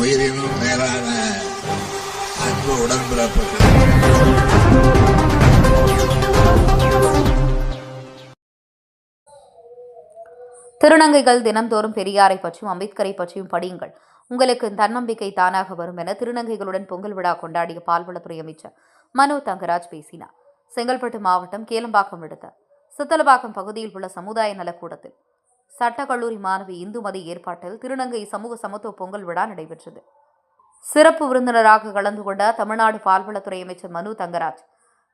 உயிரினும் மேலான அன்பு உடன்பிறப்புகள். திருநங்கைகள் தினம்தோறும் பெரியாரை பற்றியும் அம்பேத்கரை பற்றியும் படியுங்கள். உங்களுக்கு தன்னம்பிக்கை தானாக வரும் என திருநங்கைகளுடன் பொங்கல் விழா கொண்டாடிய பால்வளத்துறை அமைச்சர் மனோ தங்கராஜ் பேசினார். செங்கல்பட்டு மாவட்டம் கேலம்பாக்கம் அடுத்த. சித்தலபாக்கம் பகுதியில் உள்ள சமுதாய நலக்கூடத்தில் சட்டக்கல்லூரி மாணவி இந்துமதி ஏற்பாட்டில் திருநங்கை சமூக சமத்துவ பொங்கல் விழா நடைபெற்றது. சிறப்பு விருந்தினராக கலந்து கொண்ட தமிழ்நாடு பால்வளத்துறை அமைச்சர் மனு தங்கராஜ்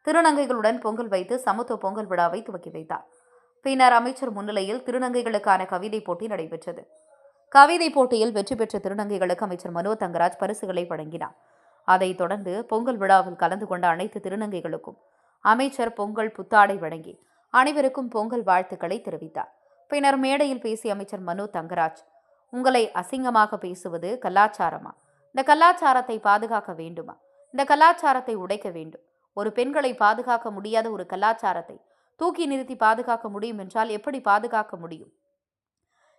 திருநங்கைகளுடன் பொங்கல் வைத்து சமத்துவ பொங்கல் விழாவை துவக்கி வைத்தார். பின்னர் அமைச்சர் முன்னிலையில் திருநங்கைகளுக்கான கவிதை போட்டி நடைபெற்றது. கவிதை போட்டியில் வெற்றி பெற்ற திருநங்கைகளுக்கு அமைச்சர் மனோ தங்கராஜ் பரிசுகளை வழங்கினார். அதைத் தொடர்ந்து பொங்கல் விழாவில் கலந்து கொண்ட அனைத்து திருநங்கைகளுக்கும் அமைச்சர் பொங்கல் புத்தாடை வழங்கி அனைவருக்கும் பொங்கல் வாழ்த்துக்களை தெரிவித்தார். பின்னர் மேடையில் பேசிய அமைச்சர் மனு தங்கராஜ் உங்களை அசிங்கமாக பேசுவது கலாச்சாரமா? இந்த கலாச்சாரத்தை பாதுகாக்க வேண்டுமா? இந்த கலாச்சாரத்தை உடைக்க வேண்டும். ஒரு பெண்களை பாதுகாக்க முடியாத ஒரு கலாச்சாரத்தை தூக்கி நிறுத்தி பாதுகாக்க முடியும் என்றால் எப்படி பாதுகாக்க முடியும்?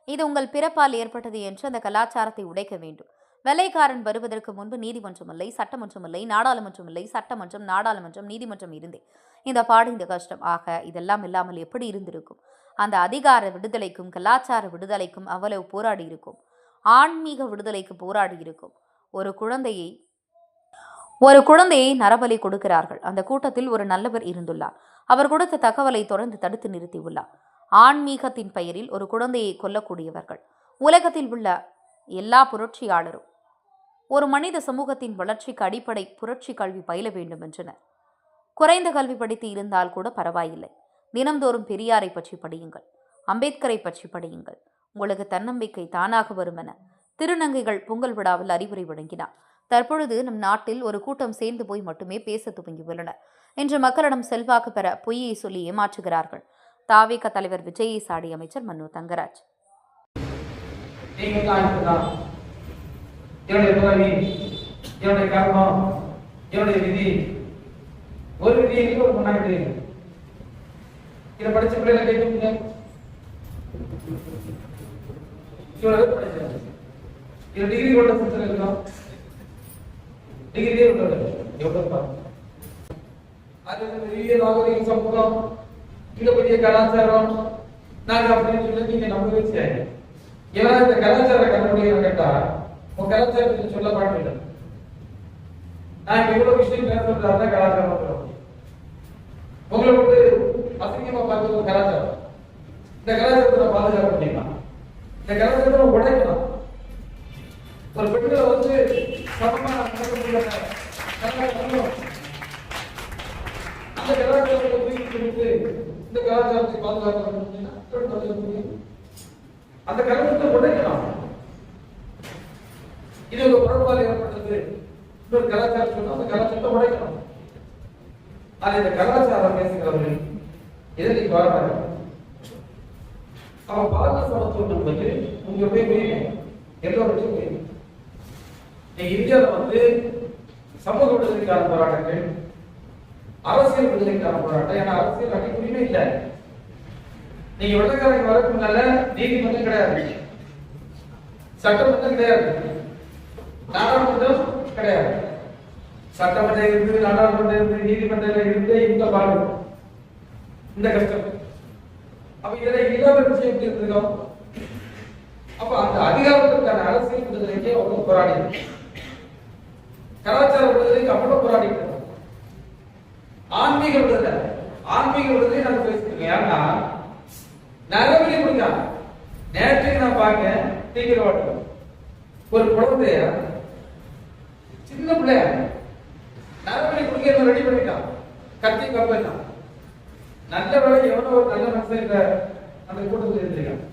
இது உங்கள் பிறப்பால் ஏற்பட்டது என்று அந்த கலாச்சாரத்தை உடைக்க வேண்டும். வெள்ளைக்காரன் வருவதற்கு முன்பு நீதிமன்றம் இல்லை சட்டமன்றம் இல்லை நாடாளுமன்றம் இல்லை சட்டமன்றம் நாடாளுமன்றம் நீதிமன்றம் இருந்தே. இந்த பாடு இந்த கஷ்டம். ஆக இதெல்லாம் இல்லாமல் எப்படி இருந்திருக்கும்? அந்த அதிகார விடுதலைக்கும் கலாச்சார விடுதலைக்கும் அவ்வளவு போராடி இருக்கும். ஆன்மீக விடுதலைக்கு போராடி இருக்கும். ஒரு குழந்தையை ஒரு குழந்தையை நரபலி கொடுக்கிறார்கள். அந்த கூட்டத்தில் ஒரு நல்லவர் இருந்துள்ளார். அவர் கொடுத்த தகவலை தொடர்ந்து தடுத்து நிறுத்தியுள்ளார். ஆன்மீகத்தின் பெயரில் ஒரு குழந்தையை கொல்லக்கூடியவர்கள். உலகத்தில் உள்ள எல்லா புரட்சியாளரும் ஒரு மனித சமூகத்தின் வளர்ச்சிக்கு அடிப்படை புரட்சி கல்வி பயில வேண்டும் என்றனர். குறைந்த கல்வி படித்து இருந்தால் கூட பரவாயில்லை. தினம்தோறும் பெரியாரை பற்றி படியுங்கள் அம்பேத்கரை பற்றி படியுங்கள். உங்களுக்கு தன்னம்பிக்கை தானாக வரும் என திருநங்கைகள் பொங்கல் விழாவில் அறிவுரை வழங்கினார். தற்பொழுது நம் நாட்டில் ஒரு கூட்டம் சேர்ந்து போய் மட்டுமே பேச துவங்கியுள்ளனர் இன்று மக்களிடம் செல்வாக்கு பெற பொய்யை சொல்லி ஏமாற்றுகிறார்கள். தாவேக தலைவர் விஜயை சாடி அமைச்சர் மனு தங்கராஜ். ஒரு விதி. ஒரு முன்னாடி இதை படிச்ச பிள்ளைகளை கேட்குங்க இவ்வளவு இது டிகிரி கொண்ட இருக்கோம் டிகிரியே எவ்வளவு அது பெரிய நாகரிக சமூகம் மிக பெரிய கலாச்சாரம் நாங்க அப்படின்னு சொல்லி நீங்க நம்பவே செய்யாது ஏன்னா இந்த கலாச்சார கண்டுபிடிக்க கேட்டா உன் கலாச்சாரத்தை சொல்ல மாட்டேன் நான் இவ்வளவு விஷயம் பேசுறதா கலாச்சாரம் உங்களை வந்து அசிங்கமா பார்க்கறது ஒரு கலாச்சாரம்? இந்த கலாச்சாரத்தை நான் பாதுகாக்க முடியுமா? இந்த கலாச்சாரத்தை நம்ம உடைக்கலாம் ஒரு பெண்களை வந்து சமமா நடக்க முடியல அந்த கலாச்சாரத்தை தூக்கி இந்த கலாச்சாரத்தை பாதுகாக்க முடியும்னா முடியும்? அந்த கலாச்சாரத்தை உடைக்கலாம் இது ஒரு புறப்பால் ஏற்பட்டது. இன்னொரு கலாச்சாரம் சொன்னா அந்த கலாச்சாரத்தை உடைக்கலாம் அது இந்த கலாச்சாரம் பேசுகிறவர்கள் இதை நீ பாருங்க? அவன் பாரத சமத்துவம் என்பது உங்க போய் முடியும் எல்லோருக்கும் இந்தியாவில் வந்து சமூக விடுதலைக்கான போராட்டங்கள் அரசியல் விடுதலைக்கான போராட்டம் ஏன்னா அரசியல் அடிப்படையுமே இல்லை. நீங்க வெள்ளக்காரங்க வரக்கு முன்னால நீதிமன்றம் கிடையாது. சட்டமன்றம் கிடையாது. நாடாளுமன்றம் கிடையாது. சட்டமன்றம் இருந்து நாடாளுமன்றம் இருந்து நீதிமன்றம் இருந்து இந்த பாடு. இந்த கஷ்டம். அப்ப இதுல இல்லாத விஷயம் எப்படி இருந்திருக்கோம்? அப்ப அந்த அதிகாரத்திற்கான அரசியல் விடுதலைக்கே அவ்வளவு போராடி கலாச்சார விடுதலைக்கு அவ்வளவு போராடி ஆன்மீக விடுதலை. ஆன்மீக விடுதலை நாங்க பேசிருக்கோம் ஏன்னா நரபலி கொடுக்காங்க நேற்று நான் பார்க்க தீவிரவாட்டம் ஒரு குழந்தைய சின்ன பிள்ளைய? நரபலி கொடுக்க ரெடி பண்ணிட்டான். கத்தி கப்பலாம் நல்ல வேலை எவ்வளோ ஒரு நல்ல மனுஷன் இந்த அந்த கூட்டத்தில் இருந்திருக்கான்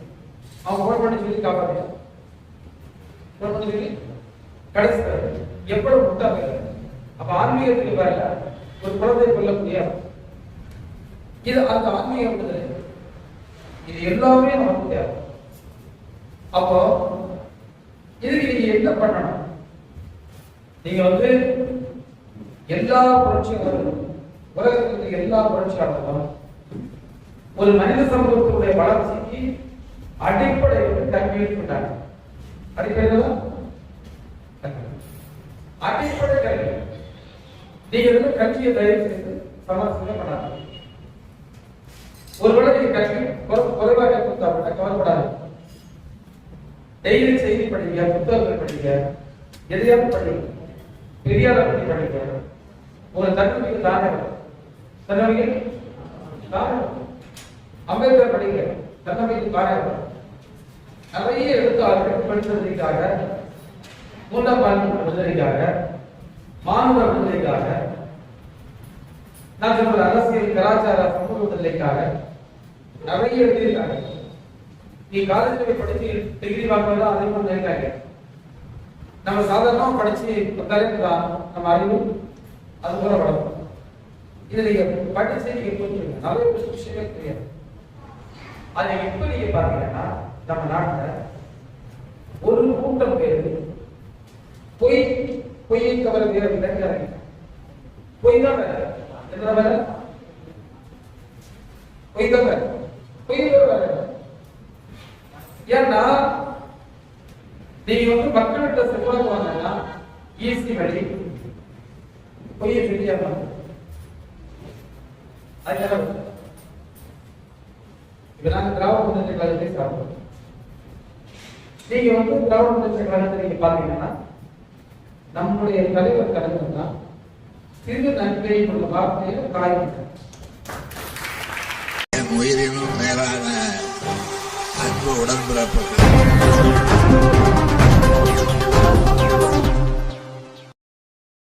அவன் போன் பண்ணி சொல்லி காப்பாற்றிட்டான் போன் பண்ணி சொல்லி கடைசி எவ்வளவு முட்டாங்க அப்ப ஆன்மீகத்துக்கு வரல ஒரு குழந்தை கொல்ல முடியாது. இது அந்த ஆன்மீகம் இது எல்லாமே நமக்கு தேவை. அப்போ இதுக்கு நீங்க என்ன பண்ணணும்? நீங்க வந்து எல்லா புரட்சியாளர்களும் உலகத்தில் இருக்க எல்லா புரட்சியாளர்களும் ஒரு மனித சமூகத்துடைய வளர்ச்சிக்கு அடிப்படை வந்து கல்வியை கொண்டாங்க அடிப்படை அடிப்படை கல்வி. நீங்க வந்து கல்வியை தயவு செய்து சமரசமே பண்ணாங்க ஒருவேளை நீங்க கல்வி குறைவாக கொடுத்தா கவலைப்படாது டெய்லி செய்தி படிங்க புத்தகங்கள் படிங்க எதையாவது படிங்க பெரியார பற்றி படிங்க. ஒரு தன்னம்பிக்கை தானே வரும். தன்னம்பிக்கை தானே அம்பேத்கர் படிங்க தன்னமைக்கு காரணம் நிறைய எழுத்தாளர்கள் படித்ததற்காக மூன்றாம் விடுதலைக்காக மாணவர் விடுதலைக்காக நான் சொல்ற அரசியல் கலாச்சார சமூக விடுதலைக்காக நிறைய எழுதியிருக்காங்க. நீ காலேஜ்ல போய் படிச்சு டிகிரி வாங்குறதா அதே மாதிரி இருக்காங்க. நம்ம சாதாரணமா படிச்சு வந்தாலே தான் நம்ம அறிவும் அது போல வளரும். இதை நீங்க படிச்சு நீங்க புரிஞ்சுக்கணும். நிறைய விஷயமே தெரியாது அதை எப்படி நீங்க பாத்தீங்கன்னா நம்ம நாட்டுல ஒரு கூட்டம் பேரு பொய் பொய்யை தவிர வேற பொய் தான் வேற என்ன வேற பொய் தான் வேற பொய் வேற ஏன்னா நீங்க வந்து மக்கள்கிட்ட செல்வாக்கு வாங்கினா ஈஸி வழி பொய்யை சொல்லியா அதுக்காக இப்ப நாங்க திராவிட முன்னேற்ற கழகத்தை சாப்பிடுறோம் நீங்க வந்து திராவிட முன்னேற்ற கழகத்தை நீங்க பாத்தீங்கன்னா நம்முடைய தலைவர் கலைஞர் தான் சிறு நன்மை உள்ள வார்த்தையை காய்கிறார் உயிரினும் மேலான அன்பு உடன்பிறப்புகள்.